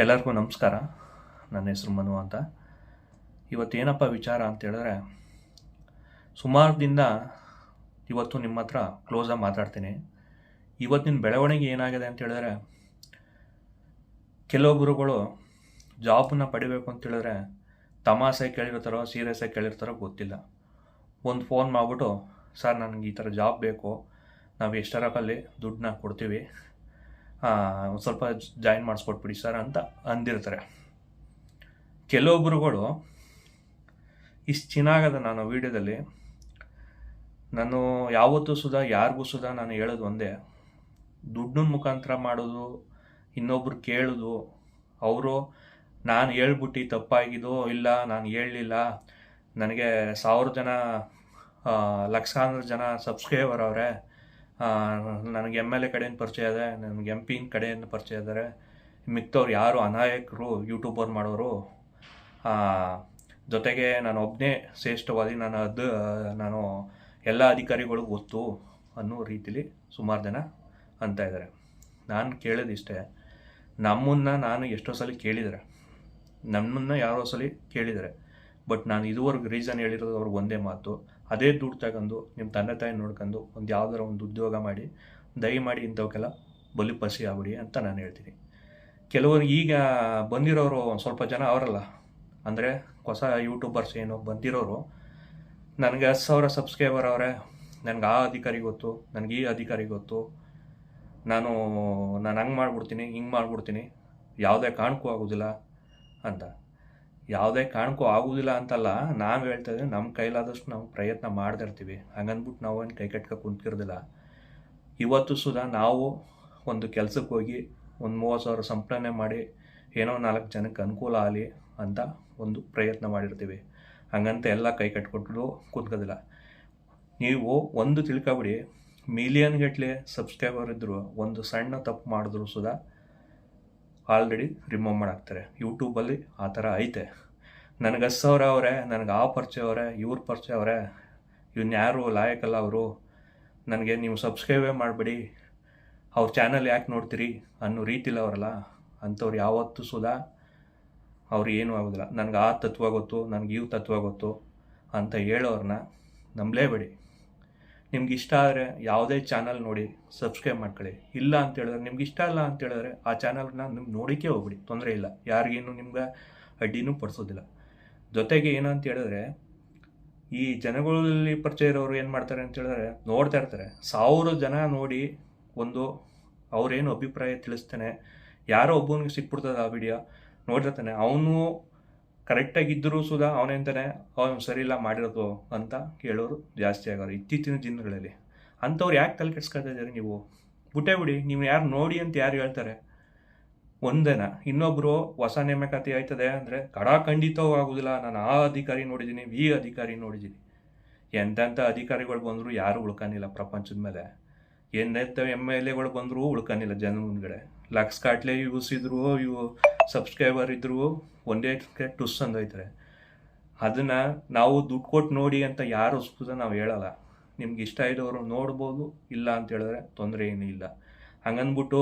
ಎಲ್ಲರಿಗೂ ನಮಸ್ಕಾರ. ನನ್ನ ಹೆಸರು ಮನು ಅಂತ. ಇವತ್ತೇನಪ್ಪ ವಿಚಾರ ಅಂತ ಹೇಳಿದ್ರೆ ಸುಮಾರು ದಿನ ಇವತ್ತು ನಿಮ್ಮ ಹತ್ರ ಕ್ಲೋಸಾಗಿ ಮಾತಾಡ್ತೀನಿ. ಇವತ್ತಿನ ಬೆಳವಣಿಗೆ ಏನಾಗಿದೆ ಅಂತ ಹೇಳಿದ್ರೆ ಕೆಲವೊಬ್ಬರುಗಳು ಜಾಬನ್ನ ಪಡಿಬೇಕು ಅಂತ ಹೇಳಿದ್ರೆ ತಮಾಸೆ ಕೇಳಿರ್ತಾರೋ ಸೀರಿಯಸ್ ಆಗಿ ಕೇಳಿರ್ತಾರೋ ಗೊತ್ತಿಲ್ಲ. ಒಂದು ಫೋನ್ ಮಾಡಿಬಿಟ್ಟು, ಸರ್, ನನಗೆ ಈ ಥರ ಜಾಬ್ ಬೇಕು. ನಾವು ಎಷ್ಟರಕಲ್ಲಿ ದುಡ್ಡನ್ನ ಕೊಡ್ತೀವಿ? ಸ್ವಲ್ಪ ಜಾಯಿನ್ ಮಾಡಿಸ್ಕೊಟ್ಬಿಡಿ ಸರ್ ಅಂತ ಅಂದಿರ್ತಾರೆ. ಕೆಲವೊಬ್ಬರುಗಳು ಇಷ್ಟು ಚೆನ್ನಾಗದ ನಾನು ವೀಡಿಯೋದಲ್ಲಿ, ನಾನು ಯಾವತ್ತೂ ಸುಧಾ, ಯಾರಿಗೂ ಸುಧಾ ನಾನು ಹೇಳೋದು ಒಂದೇ, ದುಡ್ಡಿನ ಮುಖಾಂತರ ಮಾಡೋದು, ಇನ್ನೊಬ್ರು ಕೇಳೋದು, ಅವರು ನಾನು ಹೇಳ್ಬಿಟ್ಟು ತಪ್ಪಾಗಿದೋ ಇಲ್ಲ, ನಾನು ಹೇಳಲಿಲ್ಲ, ನನಗೆ ಸಾವಿರ ಜನ ಲಕ್ಷಾಂತರ ಜನ ಸಬ್ಸ್ಕ್ರೈಬರ್ ಅವರೇ ನನಗೆ ಎಂ ಎಲ್ ಎ ಕಡೆಯಿಂದ ಪರಿಚಯ ಇದೆ, ನನಗೆ ಎಂ ಪಿನ ಕಡೆಯಿಂದ ಪರಿಚಯ ಇದ್ದಾರೆ. ಮಿಕ್ತವ್ರು ಯಾರು ಅನಾಯಕರು ಯೂಟ್ಯೂಬರ್ ಮಾಡೋರು ಜೊತೆಗೆ ನಾನು ಒಬ್ಬನೇ ಶ್ರೇಷ್ಠವಾದಿ, ನಾನು ಅದು, ನಾನು ಎಲ್ಲ ಅಧಿಕಾರಿಗಳಿಗೂ ಗೊತ್ತು ಅನ್ನೋ ರೀತಿಲಿ ಸುಮಾರು ಜನ ಅಂತ ಇದ್ದಾರೆ. ನಾನು ಕೇಳೋದಿಷ್ಟೇ ನಮ್ಮನ್ನು ನಾನು ಎಷ್ಟೋ ಸಲ ಕೇಳಿದರೆ. ನಮ್ಮನ್ನು ಯಾರೋ ಸಲ ಕೇಳಿದ್ದಾರೆ ಬಟ್ ನಾನು ಇದುವರೆಗೂ ರೀಸನ್ ಹೇಳಿರೋದು ಅವ್ರಿಗೆ ಒಂದೇ ಮಾತು. ಅದೇ ದುಡ್ಡು ತಗೊಂಡು ನಿಮ್ಮ ತಂದೆ ತಾಯಿ ನೋಡ್ಕೊಂಡು ಒಂದು ಯಾವ್ದಾರ ಒಂದು ಉದ್ಯೋಗ ಮಾಡಿ, ದಯಮಾಡಿ ಇಂಥವಕ್ಕೆಲ್ಲ ಬಲಿ ಪಸಿ ಆಗ್ಬಿಡಿ ಅಂತ ನಾನು ಹೇಳ್ತೀನಿ. ಕೆಲವರು ಈಗ ಬಂದಿರೋರು ಸ್ವಲ್ಪ ಜನ ಅವರಲ್ಲ. ಅಂದರೆ ಹೊಸ ಯೂಟ್ಯೂಬರ್ಸ್ ಏನು ಬಂದಿರೋರು. ನನಗೆ ಹತ್ತು ಸಾವಿರ ಸಬ್ಸ್ಕ್ರೈಬರ್ ಅವರೇ. ನನಗೆ ಆ ಅಧಿಕಾರಿ ಗೊತ್ತು, ನನಗೆ ಈ ಅಧಿಕಾರಿ ಗೊತ್ತು. ನಾನು ನಾನು ಹಂಗೆ ಮಾಡ್ಬಿಡ್ತೀನಿ, ಹಿಂಗೆ ಮಾಡ್ಬಿಡ್ತೀನಿ. ಯಾವುದೇ ಕಾರಣಕ್ಕೂ ಆಗೋದಿಲ್ಲ ಅಂತ. ಯಾವುದೇ ಕಾರಣಕ್ಕೂ ಆಗುವುದಿಲ್ಲ ಅಂತಲ್ಲ, ನಾವು ಹೇಳ್ತಾ ಇದ್ದೀವಿ ನಮ್ಮ ಕೈಲಾದಷ್ಟು ನಾವು ಪ್ರಯತ್ನ ಮಾಡ್ತಾ ಇರ್ತೀವಿ. ನಾವು ಏನು ಕೈ ಕಟ್ಕೊ ಕುಂತಿರೋದಿಲ್ಲ ಇವತ್ತು ಸುಧಾ ನಾವು ಒಂದು ಕೆಲಸಕ್ಕೆ ಹೋಗಿ ಒಂದು ಮೂವತ್ತು ಸಾವಿರ ಸಂಪಾದನೆ ಮಾಡಿ ಏನೋ ನಾಲ್ಕು ಜನಕ್ಕೆ ಅನುಕೂಲ ಆಗಲಿ ಅಂತ ಒಂದು ಪ್ರಯತ್ನ ಮಾಡಿರ್ತೀವಿ. ಹಂಗಂತ ಎಲ್ಲ ಕೈ ಕಟ್ಕೊಟ್ಟು ಕೂತ್ಕೋದಿಲ್ಲ. ನೀವು ಒಂದು ತಿಳ್ಕೊಬಿಡಿ ಮಿಲಿಯನ್ ಗಟ್ಟಲೆ ಸಬ್ಸ್ಕ್ರೈಬರ್ ಇದ್ದರು ಒಂದು ಸಣ್ಣ ತಪ್ಪು ಮಾಡಿದ್ರು ಸುಧಾ ಆಲ್ರೆಡಿ ರಿಮೂವ್ ಮಾಡಾಕ್ತಾರೆ ಯೂಟ್ಯೂಬಲ್ಲಿ ಆ ಥರ ಐತೆ. ನನಗೆ ಹತ್ತು ಸಾವಿರ ಅವರೇ, ನನಗೆ ಆ ಪರಿಚಯ ಅವರೇ, ಇವ್ರ ಪರಿಚಯ ಅವರೇ, ಇವನ್ ಯಾರು, ಲಾಯಕಲ್ಲ ಅವರು, ನನಗೆ ನೀವು ಸಬ್ಸ್ಕ್ರೈಬೇ ಮಾಡಬೇಡಿ. ಅವ್ರ ಚಾನಲ್ ಯಾಕೆ ನೋಡ್ತೀರಿ ಅನ್ನೋ ರೀತಿಲಿ ಅವರಲ್ಲ, ಅಂಥವ್ರು ಯಾವತ್ತೂ ಸುಧಾ ಅವ್ರು ಏನೂ ಆಗೋದಿಲ್ಲ. ನನಗೆ ಆ ತತ್ವ ಗೊತ್ತು, ನನಗೆ ಇವ್ ತತ್ವ ಗೊತ್ತು ಅಂತ ಹೇಳೋರನ್ನ ನಂಬಲೇಬೇಡಿ. ನಿಮ್ಗೆ ಇಷ್ಟ ಆದರೆ ಯಾವುದೇ ಚಾನಲ್ ನೋಡಿ ಸಬ್ಸ್ಕ್ರೈಬ್ ಮಾಡ್ಕೊಳ್ಳಿ. ಇಲ್ಲ ಅಂತ ಹೇಳಿದ್ರೆ ನಿಮ್ಗೆ ಇಷ್ಟ ಇಲ್ಲ ಅಂತ ಹೇಳಿದ್ರೆ ಆ ಚಾನಲ್ನ ನಿಮ್ಗೆ ನೋಡಿಕೆ ಹೋಗ್ಬಿಡಿ. ತೊಂದರೆ ಇಲ್ಲ. ಯಾರಿಗೇನು ನಿಮ್ಗೆ ಅಡ್ಡಿನೂ ಪಡಿಸೋದಿಲ್ಲ. ಜೊತೆಗೆ ಏನಂತ ಹೇಳಿದ್ರೆ ಈ ಜನಗಳಲ್ಲಿ ಪರಿಚಯ ಇರೋರು ಏನು ಮಾಡ್ತಾರೆ ಅಂತ ಹೇಳಿದ್ರೆ ನೋಡ್ತಾ ಇರ್ತಾರೆ. ಸಾವಿರ ಜನ ನೋಡಿ ಒಂದು ಅವ್ರೇನು ಅಭಿಪ್ರಾಯ ತಿಳಿಸ್ತಾನೆ, ಯಾರೋ ಒಬ್ಬನಿಗೆ ಸಿಕ್ಬಿಡ್ತದೆ ಆ ವಿಡಿಯೋ ನೋಡಿರ್ತಾನೆ. ಅವನು ಕರೆಕ್ಟಾಗಿದ್ದರೂ ಸುಧಾ ಅವನೇಂತಾನೆ ಅವನು ಸರಿ ಇಲ್ಲ, ಮಾಡಿರೋದು ಅಂತ ಕೇಳೋರು ಜಾಸ್ತಿ ಆಗೋರು ಇತ್ತೀಚಿನ ದಿನಗಳಲ್ಲಿ. ಅಂಥವ್ರು ಯಾಕೆ ತಲೆ ಕೆಡ್ಸ್ಕೊತಾ ನೀವು? ಬಿಟ್ಟೇ ಬಿಡಿ, ನೀವು ಯಾರು ನೋಡಿ ಅಂತ ಯಾರು ಹೇಳ್ತಾರೆ? ಒಂದೇನ ಇನ್ನೊಬ್ಬರು ಹೊಸ ನೇಮಕಾತಿ ಆಯ್ತದೆ ಅಂದರೆ, ಕಡ ಆಗೋದಿಲ್ಲ ನಾನು ಆ ಅಧಿಕಾರಿ ನೋಡಿದ್ದೀನಿ, ಈ ಅಧಿಕಾರಿ ನೋಡಿದ್ದೀನಿ. ಎಂತೆಂಥ ಅಧಿಕಾರಿಗಳು ಬಂದರೂ ಯಾರೂ ಉಳ್ಕೊಂಡಿಲ್ಲ ಪ್ರಪಂಚದ ಮೇಲೆ. ಎಂತೆಂಥ ಎಂ ಎಲ್ ಎಗಳು ಬಂದರೂ ಉಳ್ಕೊಂಡಿಲ್ಲ ಜನ ಮುಂದ್ಗಡೆ. ಲಕ್ಷ ಕಾಟ್ಲೆ ಯೂಸಿದ್ರು ಇವು ಸಬ್ಸ್ಕ್ರೈಬರ್ ಇದ್ರು ಒಂದೇ ಟುಸ್ ಅಂದೋಯ್ತಾರೆ ಅದನ್ನು ನಾವು ದುಡ್ಡು ಕೊಟ್ಟು ನೋಡಿ ಅಂತ ಯಾರು ಸುತ್ತ ನಾವು ಹೇಳಲ್ಲ. ನಿಮ್ಗೆ ಇಷ್ಟ ಇದ್ದವರು ನೋಡ್ಬೋದು, ಇಲ್ಲ ಅಂತ ಹೇಳಿದ್ರೆ ತೊಂದರೆ ಏನೂ ಇಲ್ಲ. ಹಂಗಂದ್ಬಿಟ್ಟು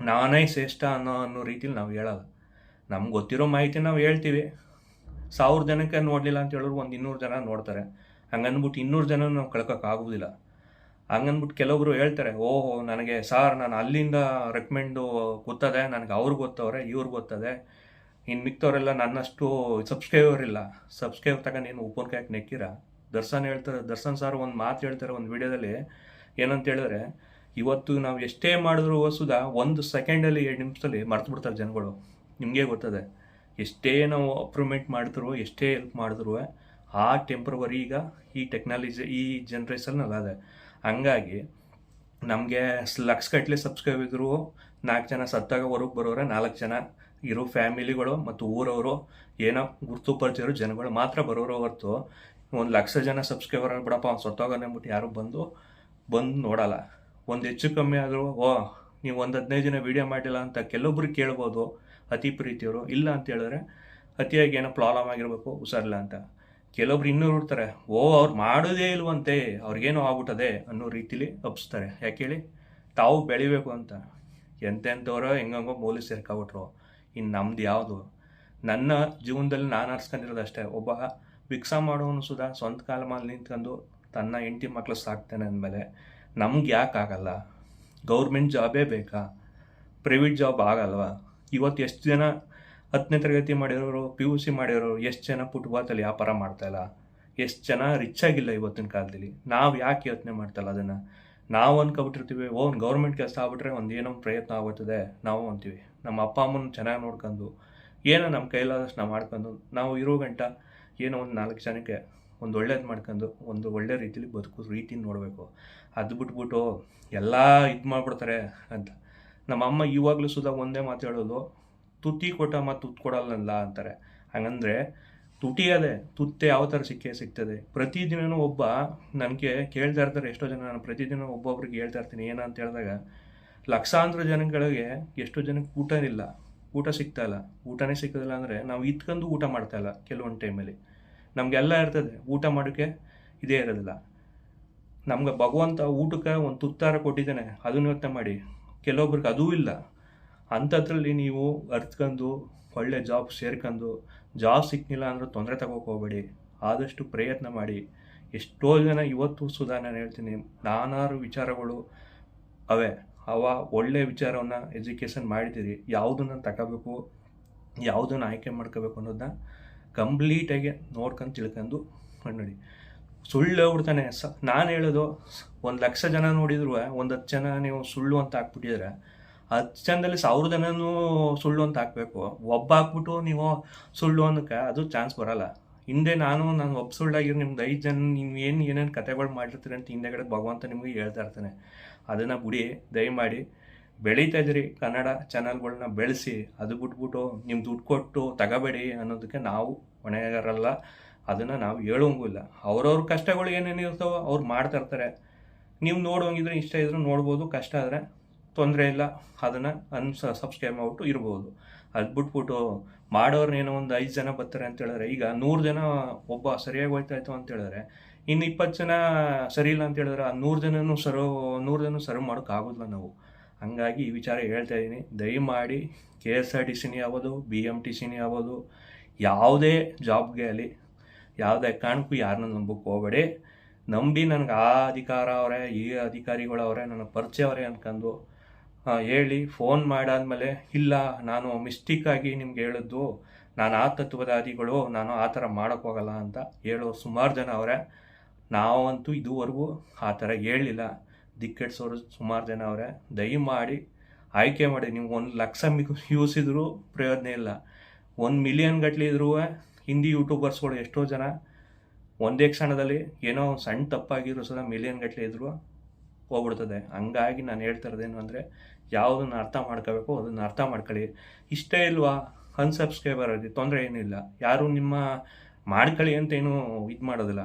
ನಾನೇ ಶ್ರೇಷ್ಠ ಅನ್ನೋ ಅನ್ನೋ ರೀತಿಲಿ ನಾವು ಹೇಳಲ್ಲ. ನಮ್ಗೆ ಗೊತ್ತಿರೋ ಮಾಹಿತಿ ನಾವು ಹೇಳ್ತೀವಿ. ಸಾವಿರ ಜನಕ್ಕೆ ನೋಡಲಿಲ್ಲ ಅಂತ ಹೇಳಿದ್ರು ಒಂದು ಇನ್ನೂರು ಜನ ನೋಡ್ತಾರೆ. ಹಂಗಂದ್ಬಿಟ್ಟು ಇನ್ನೂರು ಜನ ನಾವು ಕಳ್ಕೊಕ್ಕಾಗೋದಿಲ್ಲ ಹಂಗಂದ್ಬಿಟ್ಟು ಕೆಲವೊಬ್ರು ಹೇಳ್ತಾರೆ, ಓಹೋ, ನನಗೆ ಸಾರ್ ನಾನು ಅಲ್ಲಿಂದ ರೆಕಮೆಂಡು ಗೊತ್ತದೆ ನನಗೆ ಅವ್ರು ಗೊತ್ತವ್ರೆ, ಇವ್ರು ಗೊತ್ತದೆ. ಇನ್ನು ಮಿಕ್ತವರೆಲ್ಲ ನನ್ನಷ್ಟು ಸಬ್ಸ್ಕ್ರೈಬರ್ ಇಲ್ಲ. ಸಬ್ಸ್ಕ್ರೈಬರ್ ತಗೊಂಡು ಓಪನ್ ಉಪನ್ಕಾಯಕ್ಕೆ ನೆಕ್ಕಿರ? ದರ್ಶನ್ ಹೇಳ್ತಾರೆ, ದರ್ಶನ್ ಸಾರ್ ಒಂದು ಮಾತು ಹೇಳ್ತಾರೆ ಒಂದು ವಿಡಿಯೋದಲ್ಲಿ, ಏನಂತ ಹೇಳಿದ್ರೆ, ಇವತ್ತು ನಾವು ಎಷ್ಟೇ ಮಾಡಿದ್ರು ಸುದ ಒಂದು ಸೆಕೆಂಡಲ್ಲಿ ಎರಡು ನಿಮಿಷದಲ್ಲಿ ಮರ್ತು ಬಿಡ್ತಾರೆ ಜನಗಳು. ನಿಮಗೆ ಗೊತ್ತದೆ. ಎಷ್ಟೇ ನಾವು ಅಪ್ರೂವ್ಮೆಂಟ್ ಮಾಡಿದ್ರು ಎಷ್ಟೇ ಹೆಲ್ಪ್ ಮಾಡಿದ್ರು ಆ ಟೆಂಪ್ರವರಿ ಈಗ ಈ ಟೆಕ್ನಾಲಜಿ ಈ ಜನ್ರೇಷನ್ ಅದೇ. ಹಂಗಾಗಿ ನಮಗೆ ಲಕ್ಷ ಕಟ್ಲಿ ಸಬ್ಸ್ಕ್ರೈಬ್ ಇದ್ರು, ನಾಲ್ಕು ಜನ ಸತ್ತಾಗ ಹೊರಗೆ ಬರೋರೆ, ನಾಲ್ಕು ಜನ ಇರೋ ಫ್ಯಾಮಿಲಿಗಳು ಮತ್ತು ಊರವರು ಏನೋ ಗುರ್ತು ಪರಿಚಯರು ಜನಗಳು ಮಾತ್ರ ಬರೋರು ಹೊರತು. ಒಂದು ಲಕ್ಷ ಜನ ಸಬ್ಸ್ಕ್ರೈಬರ್ ಬಿಡಪ್ಪ, ಅವ್ನು ಸತ್ತೋಗೋನೆ ಅಂದ್ಬಿಟ್ಟು ಯಾರು ಬಂದು ಬಂದು ನೋಡಲ್ಲ. ಒಂದು ಹೆಚ್ಚು ಕಮ್ಮಿ ಆದರೂ, ಓ, ನೀವು ಒಂದು ಹದಿನೈದು ದಿನ ವೀಡಿಯೋ ಮಾಡಿಲ್ಲ ಅಂತ ಕೆಲವೊಬ್ರು ಕೇಳ್ಬೋದು, ಅತಿ ಪ್ರೀತಿಯವರು. ಇಲ್ಲ ಅಂತ ಹೇಳಿದ್ರೆ ಅತಿಯಾಗಿ ಏನೋ ಪ್ರಾಬ್ಲಮ್ ಆಗಿರಬೇಕು, ಹುಷಾರಿಲ್ಲ ಅಂತ. ಕೆಲವೊಬ್ರು ಇನ್ನೂ ಇರ್ತಾರೆ ಓ, ಅವ್ರು ಮಾಡೋದೇ ಇಲ್ವಂತೆ, ಅವ್ರಿಗೇನು ಆಗ್ಬಿಟ್ಟದೆ ಅನ್ನೋ ರೀತಿಲಿ ಅಪ್ಸ್ತಾರೆ ಯಾಕೆ ಹೇಳಿ? ತಾವು ಬೆಳಿಬೇಕು ಅಂತ. ಎಂತೆಂಥವ್ರೋ ಹೆಂಗಂಗೋ ಪೊಲೀಸ್ ಸೇರ್ಕೊಬಿಟ್ರು. ಇನ್ನು ನಮ್ದು ಯಾವುದು? ನನ್ನ ಜೀವನದಲ್ಲಿ ನಾನು ಅರ್ಸ್ಕೊಂಡಿರೋದು ಅಷ್ಟೇ. ಒಬ್ಬ ಭಿಕ್ಷಾ ಮಾಡೋನು ಸುಧಾ ಸ್ವಂತ ಕಾಲ ಮೇಲೆ ನಿಂತ್ಕೊಂಡು ತನ್ನ ಹೆಂಡತಿ ಮಕ್ಕಳು ಸಾಕ್ತಾನೆ ಅಂದಮೇಲೆ ನಮ್ಗೆ ಯಾಕೆ ಆಗಲ್ಲ? ಗೌರ್ಮೆಂಟ್ ಜಾಬೇ ಬೇಕಾ? ಪ್ರೈವೇಟ್ ಜಾಬ್ ಆಗಲ್ವಾ? ಇವತ್ತು ಎಷ್ಟು ಜನ ಹತ್ತನೇ ತರಗತಿ ಮಾಡಿರೋರು ಪಿ ಯು ಸಿ ಮಾಡಿರೋರು ಎಷ್ಟು ಜನ ಫುಟ್ಬಾತಲ್ಲಿ ವ್ಯಾಪಾರ ಮಾಡ್ತಾಯಿಲ್ಲ ಎಷ್ಟು ಜನ ರಿಚ್ ಆಗಿಲ್ಲ ಇವತ್ತಿನ ಕಾಲದಲ್ಲಿ? ನಾವು ಯಾಕೆ ಯೋಚನೆ ಮಾಡ್ತಲ್ಲ ಅದನ್ನು? ನಾವು ಅಂದ್ಕೊಬಿಟ್ಟಿರ್ತೀವಿ ಓನ್ ಗೌರ್ಮೆಂಟ್ ಕೆಲಸ ಆಗ್ಬಿಟ್ರೆ ಒಂದು ಏನೋ ಪ್ರಯತ್ನ ಆಗುತ್ತದೆ ನಾವು ಅಂತೀವಿ. ನಮ್ಮ ಅಪ್ಪ, ಅಮ್ಮನ ಚೆನ್ನಾಗಿ ನೋಡ್ಕೊಂಡು, ಏನೋ ನಮ್ಮ ಕೈಲಾದಷ್ಟು ನಾವು ಮಾಡ್ಕೊಂಡು, ನಾವು ಇರೋ ಗಂಟ ಏನೋ ಒಂದು ನಾಲ್ಕು ಜನಕ್ಕೆ ಒಂದು ಒಳ್ಳೇದು ಮಾಡ್ಕೊಂಡು, ಒಂದು ಒಳ್ಳೆ ರೀತಿಲಿ ಬದುಕು ರೀತಿ ನೋಡಬೇಕು. ಅದು ಬಿಟ್ಬಿಟ್ಟು ಎಲ್ಲ ಇದು ಮಾಡ್ಬಿಡ್ತಾರೆ ಅಂತ. ನಮ್ಮ ಅಮ್ಮ ಇವಾಗಲೂ ಸುದಾ ಒಂದೇ ಮಾತು ಹೇಳೋದು ತುತ್ತಿ ಕೊಟ್ಟ ಮತ್ತು ತುತ್ತು ಕೊಡಲ್ಲ ಅಂತಾರೆ. ಹಂಗಂದ್ರೆ ತುಟಿ ಅದೇ ತುತ್ತೆ ಯಾವ ಥರ ಸಿಕ್ಕೇ ಸಿಗ್ತದೆ. ಪ್ರತಿದಿನನೂ ಒಬ್ಬ ನನಗೆ ಕೇಳ್ತಾ ಇರ್ತಾರೆ, ಎಷ್ಟೋ ಜನ ನಾನು ಪ್ರತಿದಿನ ಒಬ್ಬೊಬ್ರಿಗೆ ಹೇಳ್ತಾ ಇರ್ತೀನಿ ಏನಂತ ಹೇಳಿದಾಗ, ಲಕ್ಷಾಂತರ ಜನಗಳಿಗೆ ಎಷ್ಟೋ ಜನಕ್ಕೆ ಊಟ ಇಲ್ಲ. ಊಟ ಸಿಗ್ತಾ ಇಲ್ಲ. ಊಟನೇ ಸಿಕ್ಕೋದಿಲ್ಲ ಅಂದರೆ ನಾವು ಇದ್ಕೊಂಡು ಊಟ ಮಾಡ್ತಾ ಇಲ್ಲ ಕೆಲವೊಂದು ಟೈಮಲ್ಲಿ. ನಮಗೆಲ್ಲ ಇರ್ತದೆ, ಊಟ ಮಾಡೋಕ್ಕೆ ಇದೇ ಇರೋದಿಲ್ಲ. ನಮ್ಗೆ ಭಗವಂತ ಊಟಕ್ಕೆ ಒಂದು ತುತ್ತಾರ ಕೊಟ್ಟಿದ್ದಾನೆ, ಅದನ್ನ ಯೋಚನೆ ಮಾಡಿ. ಕೆಲವೊಬ್ರಿಗೆ ಅದೂ ಇಲ್ಲ. ಅಂಥದ್ರಲ್ಲಿ ನೀವು ಅರ್ತ್ಕೊಂಡು ಒಳ್ಳೆ ಜಾಬ್ ಸೇರ್ಕೊಂಡು ಜಾಬ್ ಸಿಕ್ಕಿಲ್ಲ ಅಂದ್ರೆ ತೊಂದರೆ ತಗೋಕೆ ಹೋಗಬೇಡಿ. ಆದಷ್ಟು ಪ್ರಯತ್ನ ಮಾಡಿ. ಎಷ್ಟೋ ಜನ ಇವತ್ತು ಸುಧಾರಣೆ ನಾನು ಹೇಳ್ತೀನಿ, ನಾನಾರು ವಿಚಾರಗಳು ಅವೆ. ಅವ ಒಳ್ಳೆ ವಿಚಾರವನ್ನು ಎಜುಕೇಷನ್ ಮಾಡಿದ್ದೀರಿ. ಯಾವುದನ್ನು ತಗೋಬೇಕು, ಯಾವುದನ್ನು ಆಯ್ಕೆ ಮಾಡ್ಕೋಬೇಕು ಅನ್ನೋದನ್ನ ಕಂಪ್ಲೀಟಾಗಿ ನೋಡ್ಕೊಂಡು ತಿಳ್ಕೊಂಡು ಮಾಡಿ ಸುಳ್ಳು ಹೇಳ್ಬಿಡ್ತಾನೆ ಸ ನಾನು ಹೇಳೋದು, ಒಂದು ಲಕ್ಷ ಜನ ನೋಡಿದ್ರು ಒಂದು ಹತ್ತು ಜನ ನೀವು ಸುಳ್ಳು ಅಂತ ಹಾಕ್ಬಿಟ್ಟಿದ್ರೆ ಹತ್ತು ಜನದಲ್ಲಿ ಸಾವಿರ ಜನನೂ ಸುಳ್ಳು ಅಂತ ಹಾಕಬೇಕು. ಒಬ್ಬ ಹಾಕ್ಬಿಟ್ಟು ನೀವು ಸುಳ್ಳು ಅನ್ನಕ್ಕೆ ಅದು ಚಾನ್ಸ್ ಬರಲ್ಲ. ಹಿಂದೆ ನಾನು ನಾನು ಒಬ್ಬ ಸುಳ್ಳಾಗಿರೋ ನಿಮ್ದು ಐದು ಜನ, ನೀವು ಏನು ಏನೇನು ಕತೆಗಳು ಮಾಡಿರ್ತೀರಿ ಅಂತ ಹಿಂದೆಗಡೆ ಭಗವಂತ ನಿಮಗೆ ಹೇಳ್ತಾ ಇರ್ತಾನೆ. ಅದನ್ನು ಬಿಡಿ, ದಯಮಾಡಿ. ಬೆಳೀತಾ ಇದ್ದೀರಿ ಕನ್ನಡ ಚಾನಲ್ಗಳನ್ನ ಬೆಳೆಸಿ, ಅದು ಬಿಟ್ಬಿಟ್ಟು ನಿಮ್ಮ ದುಡ್ಡು ಕೊಟ್ಟು ತಗೋಬೇಡಿ ಅನ್ನೋದಕ್ಕೆ ನಾವು ಹೊಣೆಗಾರಲ್ಲ ಅದನ್ನು ನಾವು ಹೇಳೋಂಗೂ ಇಲ್ಲ. ಅವ್ರವ್ರ ಕಷ್ಟಗಳು ಏನೇನು ಇರ್ತಾವೋ ಅವ್ರು ಮಾಡ್ತಾ ಇರ್ತಾರೆ. ನೀವು ನೋಡುವಂಗಿದ್ರೆ ಇಷ್ಟ ಇದ್ರೂ ನೋಡ್ಬೋದು, ಕಷ್ಟ ಆದರೆ ತೊಂದರೆ ಇಲ್ಲ, ಅದನ್ನು ಅನ್ಸ ಸಬ್ಸ್ಕ್ರೈಬ್ ಮಾಡ್ಬಿಟ್ಟು ಇರ್ಬೋದು. ಅದು ಬಿಟ್ಬಿಟ್ಟು ಮಾಡೋರ್ನೇನೋ ಒಂದು ಐದು ಜನ ಬರ್ತಾರೆ ಅಂತ ಹೇಳಿದ್ರೆ, ಈಗ ನೂರು ಜನ ಒಬ್ಬ ಸರಿಯಾಗಿ ಹೋಯ್ತಾಯ್ತು ಅಂತ ಹೇಳಿದ್ರೆ ಇನ್ನು ಇಪ್ಪತ್ತು ಜನ ಸರಿ ಇಲ್ಲ ಅಂತ ಹೇಳಿದ್ರೆ ಆ ನೂರು ಜನನೂ ಸರ್ವ್ ನೂರು ಜನ ಸರ್ವ್ ಮಾಡೋಕ್ಕಾಗೋದಿಲ್ಲ ನಾವು. ಹಂಗಾಗಿ ಈ ವಿಚಾರ ಹೇಳ್ತಾ ಇದ್ದೀನಿ ದಯಮಾಡಿ ಕೆ ಎಸ್ ಆರ್ ಟಿ ಸಿನೇ ಆಗ್ಬೋದು, ಬಿ ಎಂ ಟಿ ಸಿನಿ ಆಗ್ಬೋದು, ಯಾವುದೇ ಜಾಬ್ಗೆ ಅಲ್ಲಿ ಯಾವುದೇ ಕಾರಣಕ್ಕೂ ಯಾರನ್ನ ನಂಬಕ್ಕೆ ಹೋಗಬೇಡಿ. ನಂಬಿ ನನಗೆ ಆ ಅಧಿಕಾರ ಅವರೇ, ಈ ಅಧಿಕಾರಿಗಳವರೇ ನನ್ನ ಪರಿಚಯ ಅವರೇ ಅನ್ಕೊಂಡು ಹೇಳಿ ಫೋನ್ ಮಾಡಾದಮೇಲೆ, ಇಲ್ಲ, ನಾನು ಮಿಸ್ಟೇಕಾಗಿ ನಿಮ್ಗೆ ಹೇಳಿದ್ದು, ನಾನು ಆ ತತ್ವದಾದಿಗಳು ನಾನು ಆ ಥರ ಮಾಡೋಕ್ಕೋಗಲ್ಲ ಅಂತ ಹೇಳೋ ಸುಮಾರು ಜನ ಅವರೇ. ನಾವಂತೂ ಇದುವರೆಗೂ ಆ ಥರ ಹೇಳಿಲ್ಲ. ದಿಕ್ಕೆಡ್ಸೋರು ಸುಮಾರು ಜನ ಅವರೇ. ದಯಮಾಡಿ ಆಯ್ಕೆ ಮಾಡಿ ನೀವು ಒಂದು ಲಕ್ಷ ಯೂಸ್ ಇದ್ರೂ ಪ್ರಯೋಜನ ಇಲ್ಲ. ಒಂದು ಮಿಲಿಯನ್ ಗಟ್ಟಲೆ ಇದ್ರೂ ಹಿಂದಿ ಯೂಟ್ಯೂಬರ್ಸ್ಗಳು ಎಷ್ಟೋ ಜನ, ಒಂದೇ ಕ್ಷಣದಲ್ಲಿ ಏನೋ ಒಂದು ಸಣ್ಣ ತಪ್ಪಾಗಿರೋ ಸಹ ಮಿಲಿಯನ್ ಗಟ್ಟಲೆ ಇದ್ರೂ ಹೋಗ್ಬಿಡ್ತದೆ. ಹಂಗಾಗಿ ನಾನು ಹೇಳ್ತಾ ಇರೋದೇನು ಅಂದರೆ ಯಾವುದನ್ನು ಅರ್ಥ ಮಾಡ್ಕೋಬೇಕು, ಅದನ್ನು ಅರ್ಥ ಮಾಡ್ಕೊಳ್ಳಿ. ಇಷ್ಟೇ ಇಲ್ವಾ? ಅನ್ಸಬ್ಸ್ಕ್ರೈಬರ್ ಆಗಿ ತೊಂದರೆ ಏನಿಲ್ಲ. ಯಾರು ನಿಮ್ಮ ಮಾಡ್ಕೊಳ್ಳಿ ಅಂತ ಏನು ಇದು ಮಾಡೋದಿಲ್ಲ.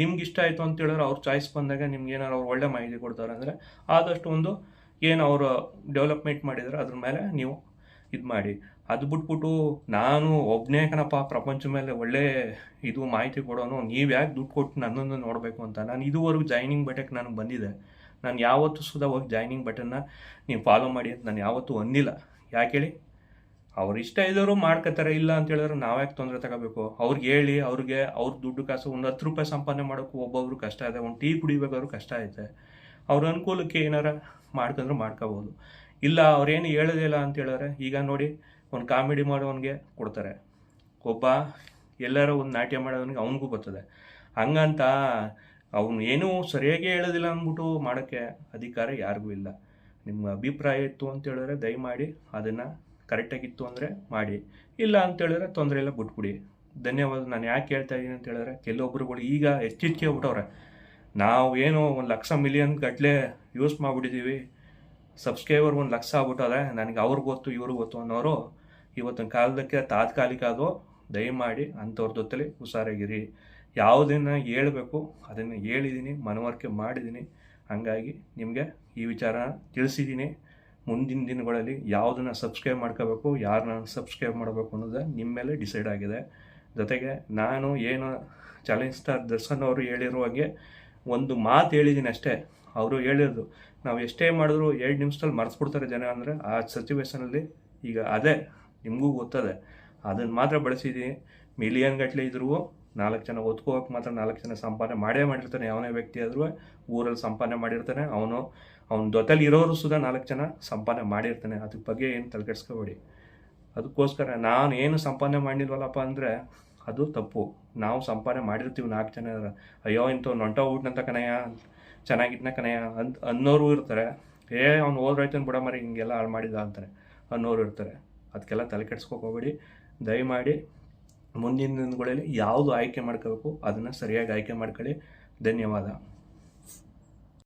ನಿಮ್ಗೆ ಇಷ್ಟ ಆಯಿತು ಅಂತ ಹೇಳಿದ್ರೆ ಅವ್ರ ಚಾಯ್ಸ್ ಬಂದಾಗ ನಿಮ್ಗೆ ಏನಾರು ಅವ್ರು ಒಳ್ಳೆ ಮಾಹಿತಿ ಕೊಡ್ತಾರೆ ಅಂದರೆ ಆದಷ್ಟು ಒಂದು ಏನು ಅವರು ಡೆವಲಪ್ಮೆಂಟ್ ಮಾಡಿದ್ರೆ ಅದ್ರ ಮೇಲೆ ನೀವು ಇದು ಮಾಡಿ. ಅದು ಬಿಟ್ಬಿಟ್ಟು ನಾನು ಒಬ್ಬನೇ ಕಣಪ್ಪ ಪ್ರಪಂಚ ಮೇಲೆ ಒಳ್ಳೆ ಇದು ಮಾಹಿತಿ ಕೊಡೋನು ನೀವು ಯಾಕೆ ದುಡ್ಡು ಕೊಟ್ಟು ನನ್ನನ್ನು ನೋಡಬೇಕು ಅಂತ. ನಾನು ಇದುವರೆಗೂ ಜಾಯ್ನಿಂಗ್ ಬಟಕ್ಕೆ ನನಗೆ ಬಂದಿದೆ. ನಾನು ಯಾವತ್ತೂ ಸುಧಾ ಹೋಗಿ ಜಾಯ್ನಿಂಗ್ ಬಟನ್ನ ನೀವು ಫಾಲೋ ಮಾಡಿ ಅಂತ ನಾನು ಯಾವತ್ತೂ ಅಂದಿಲ್ಲ ಯಾಕೆ ಹೇಳಿ? ಅವ್ರು ಇಷ್ಟ ಇದ್ದವರು ಮಾಡ್ಕೋತಾರೆ, ಇಲ್ಲ ಅಂತ ಹೇಳಿದ್ರೆ ನಾವ್ಯಾಕೆ ತೊಂದರೆ ತಗೋಬೇಕು? ಅವ್ರಿಗೆ ಹೇಳಿ, ಅವ್ರಿಗೆ ಅವ್ರ ದುಡ್ಡು ಕಾಸು ಒಂದು ಹತ್ತು ರೂಪಾಯಿ ಸಂಪಾದನೆ ಮಾಡೋಕ್ಕೂ ಒಬ್ಬೊಬ್ರು ಕಷ್ಟ ಇದೆ, ಒಂದು ಟೀ ಕುಡಿಬೇಕಾದ್ರೂ ಕಷ್ಟ ಐತೆ. ಅವ್ರ ಅನುಕೂಲಕ್ಕೆ ಏನಾರ ಮಾಡ್ಕೊಂಡ್ರೆ ಮಾಡ್ಕೋಬೋದು. ಇಲ್ಲ ಅವ್ರೇನು ಹೇಳೋದಿಲ್ಲ ಅಂತ ಹೇಳಿದ್ರೆ ಈಗ ನೋಡಿ ಒಂದು ಕಾಮಿಡಿ ಮಾಡೋವನಿಗೆ ಕೊಡ್ತಾರೆ. ಒಬ್ಬ ಎಲ್ಲರೂ ಒಂದು ನಾಟ್ಯ ಮಾಡೋವನಿಗೆ ಅವನಿಗೂ ಬರ್ತದೆ. ಹಂಗಂತ ಅವನು ಏನೂ ಸರಿಯಾಗಿ ಹೇಳೋದಿಲ್ಲ ಅಂದ್ಬಿಟ್ಟು ಮಾಡೋಕ್ಕೆ ಅಧಿಕಾರ ಯಾರಿಗೂ ಇಲ್ಲ. ನಿಮ್ಮ ಅಭಿಪ್ರಾಯ ಇತ್ತು ಅಂತ ಹೇಳಿದ್ರೆ ದಯಮಾಡಿ ಅದನ್ನು ಕರೆಕ್ಟಾಗಿತ್ತು ಅಂದರೆ ಮಾಡಿ. ಇಲ್ಲ ಅಂತ ಹೇಳಿದ್ರೆ ತೊಂದರೆ ಇಲ್ಲ, ಬಿಟ್ಬಿಡಿ. ಧನ್ಯವಾದ, ನಾನು ಯಾಕೆ ಹೇಳ್ತಾ ಇದ್ದೀನಿ ಅಂತ ಹೇಳಿದ್ರೆ ಕೆಲವೊಬ್ರುಗಳು ಈಗ ಎಚ್ಚೆತ್ಕೆ ಬಿಟ್ಟವ್ರೆ ನಾವು ಏನು ಒಂದು ಲಕ್ಷ ಮಿಲಿಯನ್ ಗಟ್ಟಲೆ ಯೂಸ್ ಮಾಡಿಬಿಟ್ಟಿದ್ದೀವಿ. ಸಬ್ಸ್ಕ್ರೈಬರ್ ಒಂದು ಲಕ್ಷ ಆಗ್ಬಿಟ್ಟಾದ್ರೆ ನನಗೆ ಅವ್ರಿಗೆ ಗೊತ್ತು ಇವ್ರಿಗೆ ಗೊತ್ತು ಅನ್ನೋರು ಇವತ್ತಿನ ಕಾಲದಕ್ಕೆ ತಾತ್ಕಾಲಿಕ ಅದು ದಯಮಾಡಿ ಅಂಥವ್ರ ಜೊತೆಲಿ ಹುಷಾರಾಗಿರಿ. ಯಾವುದನ್ನು ಹೇಳಬೇಕು, ಅದನ್ನು ಹೇಳಿದ್ದೀನಿ ಮನವರಿಕೆ ಮಾಡಿದ್ದೀನಿ ಹಾಗಾಗಿ ನಿಮಗೆ ಈ ವಿಚಾರ ತಿಳಿಸಿದ್ದೀನಿ ಮುಂದಿನ ದಿನಗಳಲ್ಲಿ ಯಾವುದನ್ನು ಸಬ್ಸ್ಕ್ರೈಬ್ ಮಾಡ್ಕೋಬೇಕು ಯಾರನ್ನ ಸಬ್ಸ್ಕ್ರೈಬ್ ಮಾಡಬೇಕು ಅನ್ನೋದು ನಿಮ್ಮ ಮೇಲೆ ಡಿಸೈಡ್ ಆಗಿದೆ. ಜೊತೆಗೆ ನಾನು ಏನು ಚಾಲೆಂಜ್ ಸ್ಟಾರ್ ದರ್ಶನ್ ಅವರು ಹೇಳಿರೋ ಹಾಗೆ ಒಂದು ಮಾತು ಹೇಳಿದ್ದೀನಿ ಅಷ್ಟೇ. ಅವರು ಹೇಳಿರೋದು, ನಾವು ಎಷ್ಟೇ ಮಾಡಿದ್ರು ಎರಡು ನಿಮಿಷದಲ್ಲಿ ಮರೆಸ್ಬಿಡ್ತಾರೆ ಜನ ಅಂದರೆ ಆ ಸಿಚುವೇಶನಲ್ಲಿ ಈಗ ಅದೇ ನಿಮಗೂ ಗೊತ್ತದೆ. ಅದನ್ನು ಮಾತ್ರ ಬಳಸಿದ್ದೀನಿ ಮಿಲಿಯನ್ ಗಟ್ಟಲೆ ಇದ್ರೂ ನಾಲ್ಕು ಜನ ಓದ್ಕೋಕೆ ಮಾತ್ರ ನಾಲ್ಕು ಜನ ಸಂಪಾದನೆ ಮಾಡೇ ಮಾಡಿರ್ತಾನೆ ಯಾವನೇ ವ್ಯಕ್ತಿ ಆದರೂ, ಊರಲ್ಲಿ ಸಂಪಾದನೆ ಮಾಡಿರ್ತಾನೆ. ಅವನು, ಅವನ ಜೊತೆಲಿ ಇರೋರು ಸುಧಾ ನಾಲ್ಕು ಜನ ಸಂಪಾದನೆ ಮಾಡಿರ್ತಾನೆ. ಅದ್ರ ಬಗ್ಗೆ ಏನು ತಲೆಕೆಡ್ಸ್ಕೋಬೇಡಿ. ಅದಕ್ಕೋಸ್ಕರ ನಾನು ಏನು ಸಂಪಾದನೆ ಮಾಡಿಲ್ವಲ್ಲಪ್ಪ ಅಂದರೆ, ಅದು ತಪ್ಪು. ನಾವು ಸಂಪಾದನೆ ಮಾಡಿರ್ತೀವಿ ನಾಲ್ಕು ಜನ. ಅಯ್ಯೋ ಇಂಥ ನೊಂಟ ಊಟನಂತ ಕನಯ್ಯ ಚೆನ್ನಾಗಿದ್ನ ಕನಯ್ಯ ಅಂತ ಅನ್ನೋರು ಇರ್ತಾರೆ. ಏ, ಅವ್ನು ಓದ್ರಾಯ್ತು ಬಿಡ ಮರಿ ಹಿಂಗೆಲ್ಲ ಹಾಳು ಮಾಡಿದ ಅಂತಾರೆ. ಅನ್ನೋರು ಇರ್ತಾರೆ. ಅದಕ್ಕೆಲ್ಲ ತಲೆ ಕೆಡ್ಸ್ಕೊಕ್ ಹೋಗ್ಬೇಡಿ. ದಯಮಾಡಿ ಮುಂದಿನ ದಿನಗಳಲ್ಲಿ ಯಾವುದು ಆಯ್ಕೆ ಮಾಡ್ಕೋಬೇಕು ಅದನ್ನು ಸರಿಯಾಗಿ ಆಯ್ಕೆ ಮಾಡ್ಕೊಳ್ಳಿ. ಧನ್ಯವಾದ.